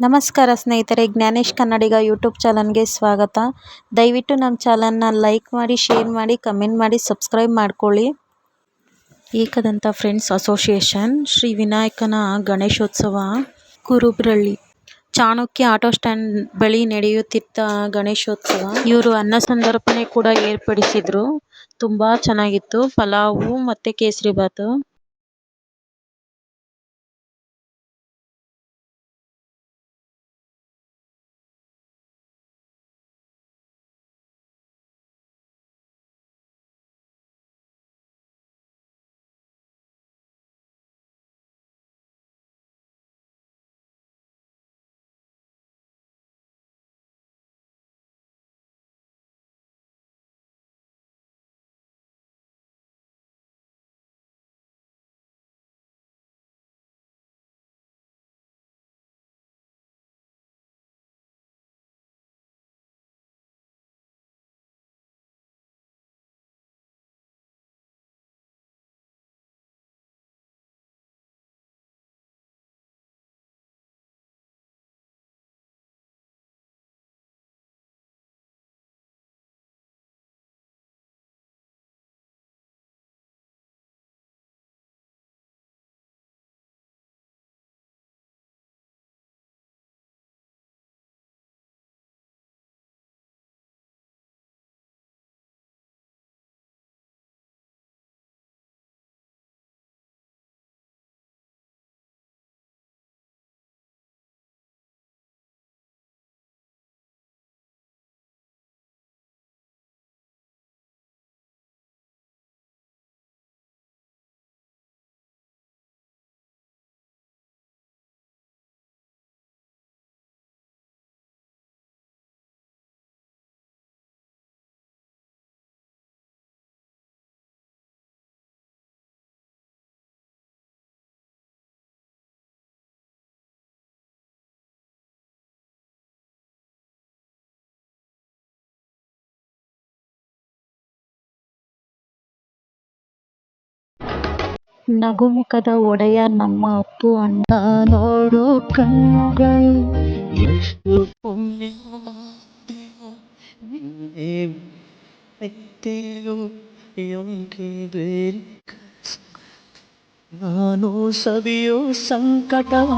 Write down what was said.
ನಮಸ್ಕಾರ ಸ್ನೇಹಿತರೆ, ಜ್ಞಾನೇಶ್ ಕನ್ನಡಿಗ ಯೂಟ್ಯೂಬ್ ಚಾನಲ್ಗೆ ಸ್ವಾಗತ. ದಯವಿಟ್ಟು ನಮ್ಮ ಚಾನಲ್ನ ಲೈಕ್ ಮಾಡಿ, ಶೇರ್ ಮಾಡಿ, ಕಮೆಂಟ್ ಮಾಡಿ, ಸಬ್ಸ್ಕ್ರೈಬ್ ಮಾಡ್ಕೊಳ್ಳಿ. ಏಕದಂತ ಫ್ರೆಂಡ್ಸ್ ಅಸೋಸಿಯೇಷನ್, ಶ್ರೀ ವಿನಾಯಕನ ಗಣೇಶೋತ್ಸವ, ಕುರುಬ್ರಳ್ಳಿ. ಚಾಣಕ್ಯ ಆಟೋ ಸ್ಟ್ಯಾಂಡ್ ಬಳಿ ನಡೆಯುತ್ತಿದ್ದ ಗಣೇಶೋತ್ಸವ, ಇವರು ಅನ್ನ ಸಂದರ್ಪಣೆ ಕೂಡ ಏರ್ಪಡಿಸಿದ್ರು. ತುಂಬಾ ಚೆನ್ನಾಗಿತ್ತು. ಪಲಾವು ಮತ್ತೆ ಕೇಸರಿ ನಗುಮುಖದ ಒಡೆಯ ನಮ್ಮ ಅಪ್ಪು ಅಣ್ಣ ನೋಡು ಕಣ್ಗಳು ಎಷ್ಟು ಪುಣ್ಯ ಮಾಡಿದೆಯೋ ನಿನ್ನೆ ಮೆಟ್ಟಿಲು ಎಂದಿದ್ದೇನೆ ನಾನು ಸವಿಯೋ ಸಂಕಟವ